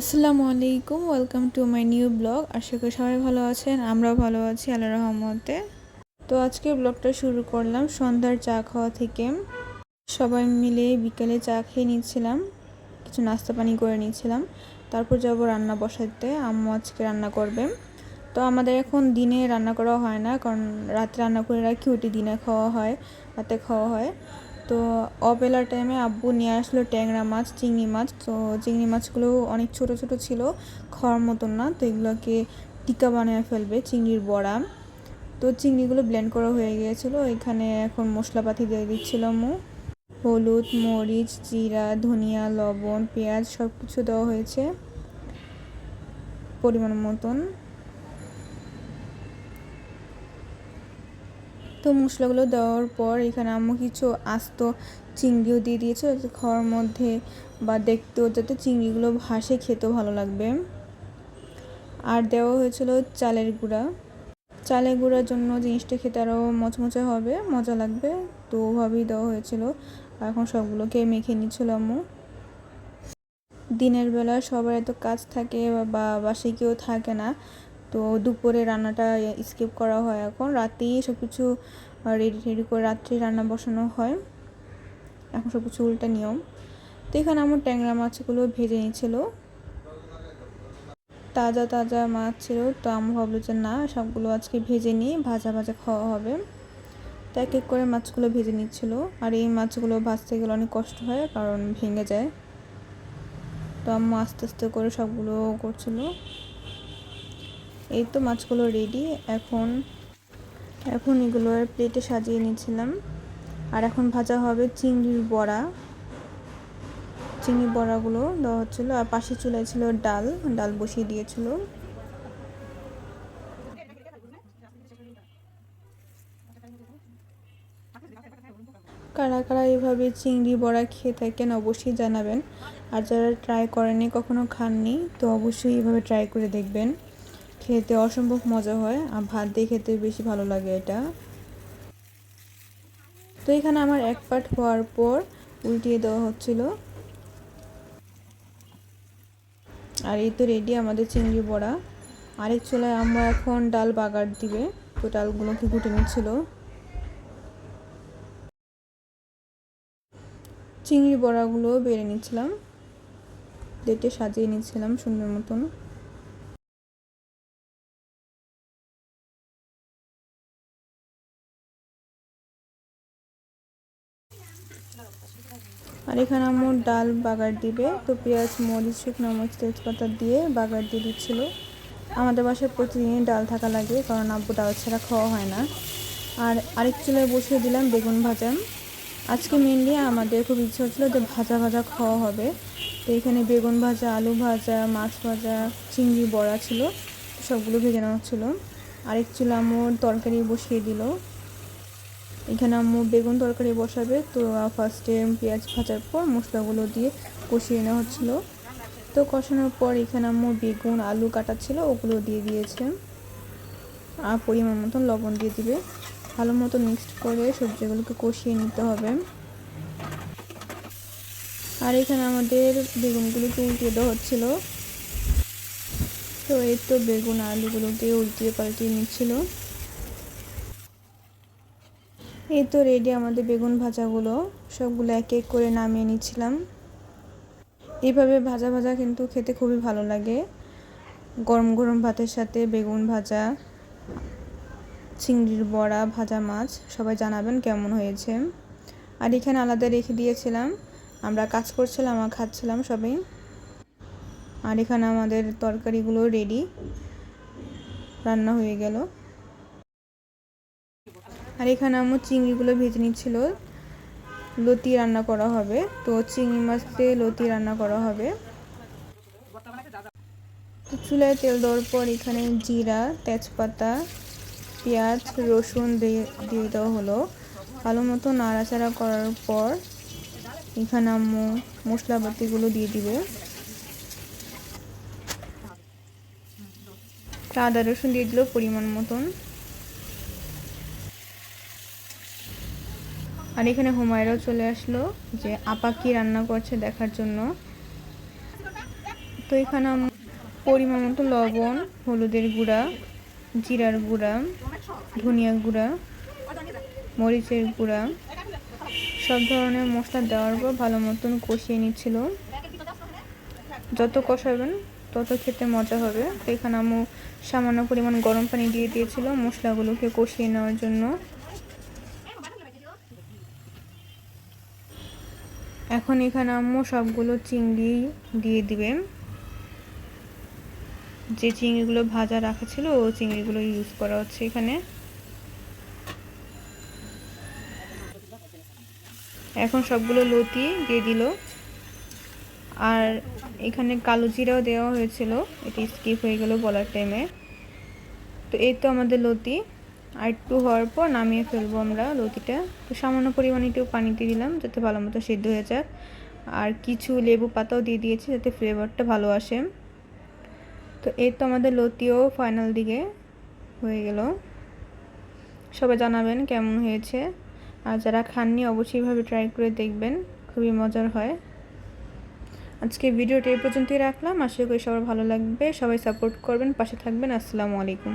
আসসালামু আলাইকুম welcome to my new blog আশা করি সবাই ভালো আছেন, আমরাও ভালো আছি আল্লাহ রহমতে। তো আজকে ব্লগটা শুরু করলাম সন্ধ্যার চা খাওয়া থেকে। সবাই মিলে বিকেলে চা খেয়ে নিচ্ছিলাম, কিছু নাস্তা পানি করে নিচ্ছিলাম। তারপর যাব রান্না বসাতে, আম্মু আজকে রান্না করবে। তো আমাদের এখন দিনে রান্না করা হয় না, কারণ রাতে রান্না করে রাখি ওটি দিনে খাওয়া হয়, রাতে খাওয়া হয়। তো অবেলার টাইমে আব্বু নিয়ে আসলো ট্যাংরা মাছ, চিংড়ি মাছ। তো চিংড়ি মাছগুলো অনেক ছোট ছোট ছিল, খাওয়ার মতন না। তো এগুলোকে টিকা বানিয়ে ফেলবে, চিংড়ির বড়া। তো চিংড়িগুলো ব্লেন্ড করা হয়ে গিয়েছিল। এখানে এখন মশলাপাতি দিয়ে দিচ্ছিল মু। হলুদ, মরিচ, জিরা, ধনিয়া, লবণ, পেঁয়াজ সব কিছু দেওয়া হয়েছে পরিমাণ মতন। তো মশলাগুলো দেওয়ার পর এখানে আম্মু কিছু আস্ত চিংড়িও দিয়ে দিয়েছে খাওয়ার মধ্যে বা দেখতেও যাতে চিংড়িগুলো ভাসে খেতেও ভালো লাগবে। আর দেওয়া হয়েছিল চালের গুঁড়া। চালের গুঁড়ার জন্য জিনিসটা খেতে আরও মচমচে হবে, মজা লাগবে, তো ওভাবেই দেওয়া হয়েছিল। এখন সবগুলোকে মেখে নিচ্ছিল আম্মু। দিনের বেলা সবার এত কাজ থাকে বা বাসে কেউ থাকে না তো দুপুরে রান্নাটা স্কিপ করা হয় এখন। রাতেই সব কিছু রেডি রেডি করে রাত্রে রান্না বসানো হয়। এখন সব কিছু উল্টা নিয়ম। তো এখানে আমার ট্যাংরা মাছগুলো ভেজে নিয়েছিল। তাজা তাজা মাছ ছিল। তো আমি ভাবলো যে না, সবগুলো আজকে ভেজে নিয়ে ভাজা ভাজা খাওয়া হবে। তো এক এক করে মাছগুলো ভেজে নিচ্ছিল। আর এই মাছগুলো ভাজতে গেলে অনেক কষ্ট হয়, কারণ ভেঙে যায়। তো আম্মু আস্তে আস্তে করে সবগুলো করছিল। এই তো মাছগুলো রেডি এখন এখন এগুলো প্লেটে সাজিয়ে নিয়েছিলাম। আর এখন ভাজা হবে চিংড়ির বড়া। চিংড়ি বড়াগুলো দেওয়া হচ্ছিল, আর পাশে চুলায় ছিল ডাল ডাল বসিয়ে দিয়েছিল। কারা কারা এভাবে চিংড়ি বড়া খেয়ে থাকেন অবশ্যই জানাবেন। আর যারা ট্রাই করেনি কখনো খাননি, তো অবশ্যই এভাবে ট্রাই করে দেখবেন। খেতে অসম্ভব মজা হয় আর ভাত দিয়ে খেতে বেশি ভালো লাগে এটা। তো এখানে আমার এক পাট হওয়ার পর উল্টিয়ে দেওয়া হচ্ছিল। আর এই তো রেডি আমাদের চিংড়ি বড়া। আরেক চুলায় আমরা এখন ডাল বাগার দিবে। তো ডালগুলোকে ঘুটে নিচ্ছিল। চিংড়ি বড়াগুলো বেড়ে নিচ্ছিলাম। ডেটে সাজিয়ে নিচ্ছিলাম সুন্দর মতন। আর এখানে আমার ডাল বাগার দিবে। তো পেঁয়াজ, মরিচ, শুকনো মরিচ, তেজপাতা দিয়ে বাগার দিয়ে দিচ্ছিল। আমাদের বাসায় প্রতিদিনই ডাল থাকা লাগে, কারণ আব্বু ডাল ছাড়া খাওয়া হয় না। আর আরেক চুলায় বসিয়ে দিলাম বেগুন ভাজা। আজকে মেনলি আমাদের খুব ইচ্ছে হচ্ছিল যে ভাজা ভাজা খাওয়া হবে। তো এখানে বেগুন ভাজা, আলু ভাজা, মাছ ভাজা, চিংড়ি, বড়া ছিল। সবগুলো ভেজে নেওয়া হচ্ছিল। আরেক চুলা আমার তরকারি বসিয়ে দিল। এখানে আম্মু বেগুন তরকারি বসাবে, তো ফার্স্টে পেঁয়াজ ভাজার পর মশলাগুলো দিয়ে কষিয়ে নেওয়া হচ্ছিল। তো কষানোর পর এখানে আম্মু বেগুন, আলু কাটা ছিল, ওগুলো দিয়ে দিয়েছে। আর পরিমাণ মতন লবণ দিয়ে দিবে। ভালো মতো মিক্সড করে সবজিগুলোকে কষিয়ে নিতে হবে। আর এখানে আমাদের বেগুনগুলোকে উল্টিয়ে দেওয়া হচ্ছিল। তো এই তো বেগুন আলুগুলোকে উল্টিয়ে পাল্টিয়ে নিচ্ছিল। এই তো রেডি আমাদের বেগুন ভাজাগুলো। সবগুলো এক এক করে নামিয়ে নিচ্ছিলাম। এইভাবে ভাজা ভাজা কিন্তু খেতে খুবই ভালো লাগে। গরম গরম ভাতের সাথে বেগুন ভাজা, চিংড়ির বড়া, ভাজা মাছ, সবাই জানাবেন কেমন হয়েছে। আর এখানে আলাদা রেখে দিয়েছিলাম। আমরা কাজ করছিলাম আর খাচ্ছিলাম সবাই। আর এখানে আমাদের তরকারিগুলো রেডি রান্না হয়ে গেল। আর এখানে আমার চিংড়িগুলো ভেজে নিচ্ছিল। লতি রান্না করা হবে। তো চিংড়ি মাছ দিয়ে লতি রান্না করা হবে। তো চুলায় তেল দেওয়ার পর এখানে জিরা, তেজপাতা, পেঁয়াজ, রসুন দিয়ে দিয়ে দেওয়া হলো। ভালো মতো নাড়াচাড়া করার পর এখানে আম্মু মশলাপাতিগুলো দিয়ে দিবে। আদা, রসুন দিয়ে দিল পরিমাণ মতন। আর এখানে হুমায়রাও চলে আসলো যে আপা কি রান্না করছে দেখার জন্য। তো এখানে পরিমাণ মতো লবণ, হলুদের গুঁড়া, জিরার গুঁড়া, ধনিয়া গুঁড়া, মরিচের গুঁড়া, সব ধরনের মশলা দেওয়ার পর ভালো মতন কষিয়ে নিচ্ছিল। যত কষাবেন, তত খেতে মজা হবে। তো এখানে আমু সামান্য পরিমাণ গরম পানি দিয়ে দিয়েছিল মশলাগুলোকে কষিয়ে নেওয়ার জন্য। এখন এখানে আম্মু সবগুলো চিংড়ি দিয়ে দিবে। যে চিংড়িগুলো ভাজা রাখা ছিল, ও চিংড়িগুলো ইউজ করা হচ্ছে এখানে। এখন সবগুলো লতি দিয়ে দিল। আর এখানে কালো জিরাও দেওয়া হয়েছিল, এটি স্কিপ হয়ে গেল বলার টাইমে তো এই তো আমাদের লতি। আর একটু হওয়ার পর নামিয়ে ফেলব আমরা লতিটা। তো সামান্য পরিমাণে একটু পানিতে দিলাম যাতে ভালো মতো সিদ্ধ হয়ে যাক আর কিছু লেবু পাতাও দিয়ে দিয়েছি যাতে ফ্লেভারটা ভালো আসে। তো এই তো আমাদের লতিও ফাইনাল দিকে হয়ে গেল। সবাই জানাবেন কেমন হয়েছে। আর যারা খাননি, অবশ্যই ভাবে ট্রাই করে দেখবেন। খুবই মজার হয়। আজকে ভিডিওটা এই পর্যন্তই রাখলাম। আশা করি সবার ভালো লাগবে। সবাই সাপোর্ট করবেন, পাশে থাকবেন। আসসালামু আলাইকুম।